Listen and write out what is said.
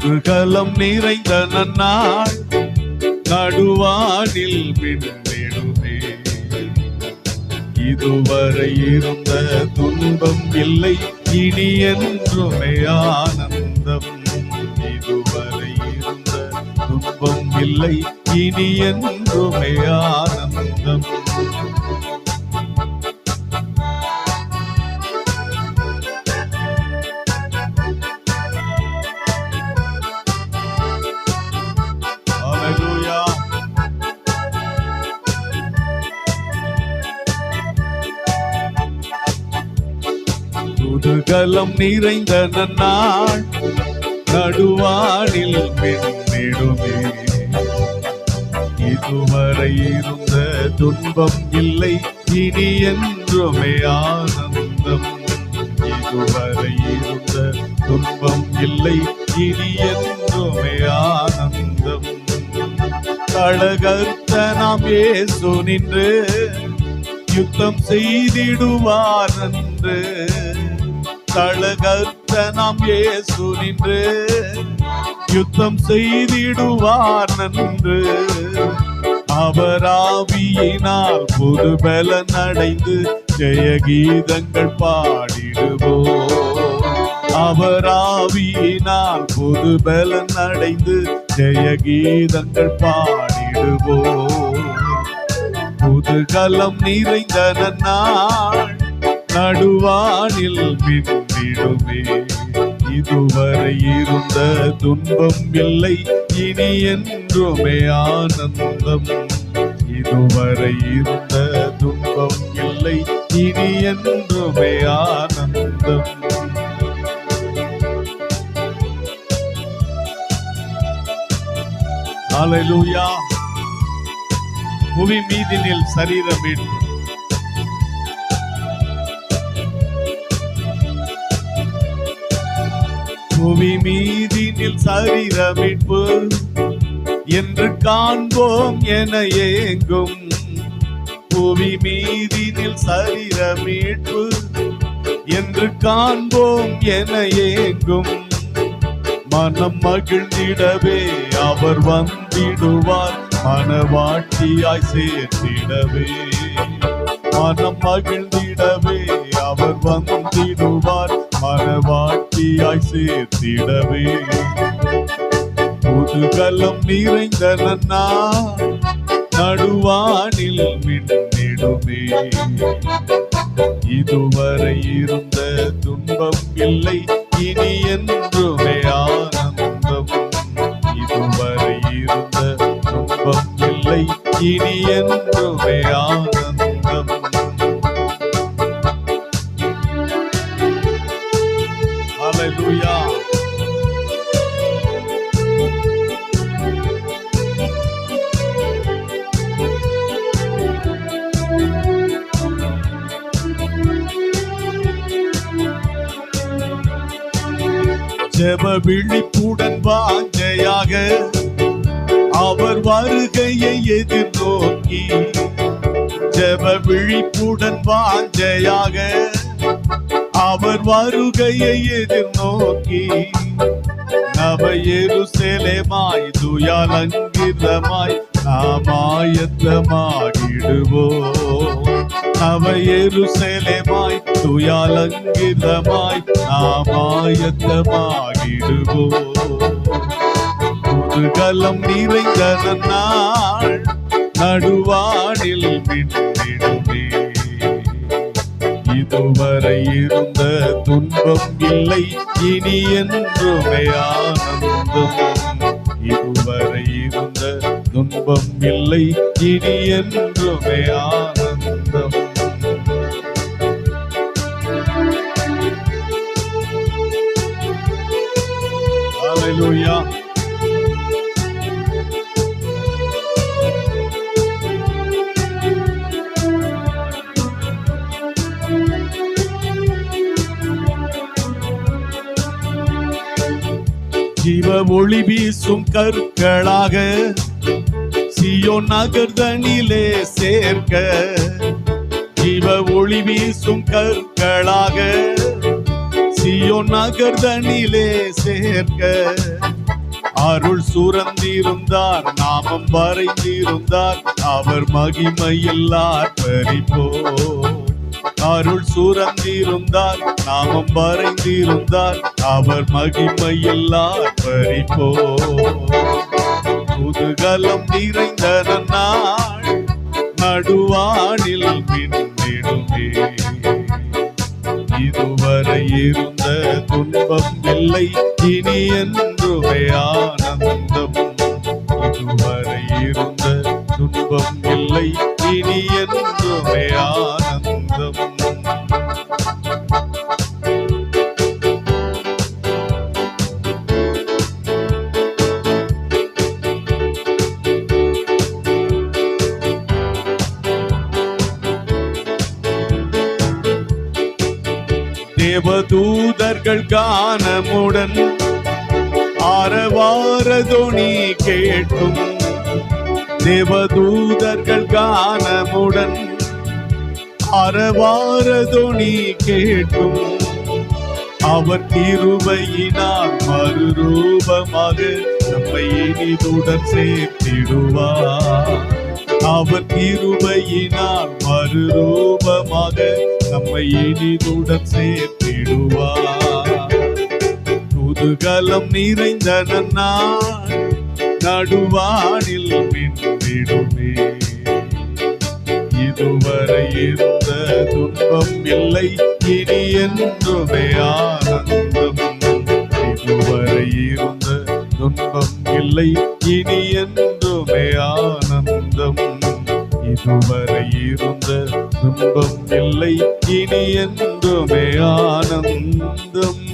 முதுகலம் நிறைந்த நன்னாள் நடுவானில் மின்னிடுமே. இதுவரை இருந்த துன்பம் இல்லை இனி என்றுமே ஆனந்தம். இதுவரை இருந்த துன்பம் இல்லை இனி என்றுமே ஆனந்தம். குதூகலம் நிறைந்த நன்னாள் நடுவானில் மின்னிடுமே. இதுவரை இருந்த துன்பம் இல்லை இனி என்றுமே ஆனந்தம். இதுவரை இருந்த துன்பம் இல்லை இனி என்றுமே ஆனந்தம். கழகர்த்த நாம் ஏசு நின்று யுத்தம் செய்திடுவார் என்று கழகர்த்த நாம் ஏசு நின்று யுத்தம் செய்திடுவார் நன்று. அவராவியினால் புது பலன் அடைந்து ஜெயகீதங்கள் பாடிடுவோம். அவராவியினால் புது பலன் அடைந்து ஜெயகீதங்கள் பாடிடுவோம். புதுகலம் நிறைந்த நன்னாள் நடுவானில் மின்னிடுமே இதுவரை இருந்த துன்பம் இல்லை இனி என்றுமே ஆனந்தம். இதுவரை இருந்த துன்பம் இல்லை இனி என்றுமே ஆனந்தம். ஹalleluya புவி மீதினில் சரீரம் மீட்பு புவி மீதினில் சரீரமிட்பு என்று காண்போம் என ஏங்கும். புவி மீதினில் சரீரமீட்பு என்று காண்போம் என ஏங்கும். மனம் மகிழ்ந்திடவே அவர் வந்திடுவார். மனவாட்டியாய் சேர்த்திடவே மனம் மகிழ்ந்திடவே அவர் வந்திடுவார். மரவாட்டியாய் சேர்த்திடவே. புதுகலம் நிறைந்த நன்னா நடுவானில் மின்னிடுமே. இதுவரை இருந்த துன்பம் இல்லை இனி என்றுமே ஆனந்தம் இதுவரை இருந்த துன்பம் இல்லை இனி என்றுமே ஆனந்தம் ஜெப விழிப்புடன் வாஞ்சையாக அவர் வருகையை எதிர்நோக்கி ஜெப விழிப்புடன் வாஞ்சையாக அவர் வருகையை எதிர்நோக்கி நவ எருசலேமாய் துயாலங்கிதமாய் நாமாயத்தமாகிடுவோம் ஆயத்தமாகிடுவோம் நவ எருசலேமாய் துயாலங்கிதமாய் நாம் ஆயத்தமாகிடுவோம் புதுகலம் நிறைந்த நாள் நடுவானில் மின்னிடுமே இதுவரை இருந்த துன்பம் இல்லை இனி என்றுமே ஆனந்தம். இதுவரை இருந்த துன்பம் இல்லை இனி என்றுமே ஆனந்தம். ஜீவ ஒளி வீசும் கற்களாக. சியோ நகர்தனிலே சேர்க்க. ஜீவ ஒளி வீசும் கற்களாக. சியோ நகர்தனிலே சேர்க்க. அருள் சுரந்திருந்தார் நாமம் வரைந்திருந்தார். அவர் மகிமையில்லார் பறிப்போ அருள் சுரந்திருந்தார் நாமம் வரைந்திருந்தார் அவர் மகிமையில்லார் பறிப்போ குதூகலம் நிறைந்த நாள் நடுவானில் மின்னிடுமே. இதுவரை இருந்த துன்பம் இல்லை இனி என்றுமே ஆனந்தம். இதுவரை இருந்த துன்பம் இல்லை இனி என்றுமே ஆனந்தம். தேவதூதர்கள் கானமுடன் ஆரவாரதொனி கேட்கும். தேவதூதர்கள் கானமுடன் ஆரவாரதொனி கேட்கும். அவர் கிருபையினால் மறுரூபமாக நம்மை இனிதுடன் சேர்த்திடுவார். அவர் கிருபையினால் மறுரூபமாக நம்மை இனிதுடன் சேர்த்திடுவார். குதூகலம் நிறைந்த நன்னாள் நடுவானில் மின்னிடுமே இதுவரை இருந்த துன்பம் இல்லை இனி என்றுமே ஆனந்தம் இதுவரை இருந்த துன்பம் இல்லை இனி என்றுமே ஆனந்தம் இதுவரை இருந்த துன்பம் இல்லை இனி என்றுமே ஆனந்தம்.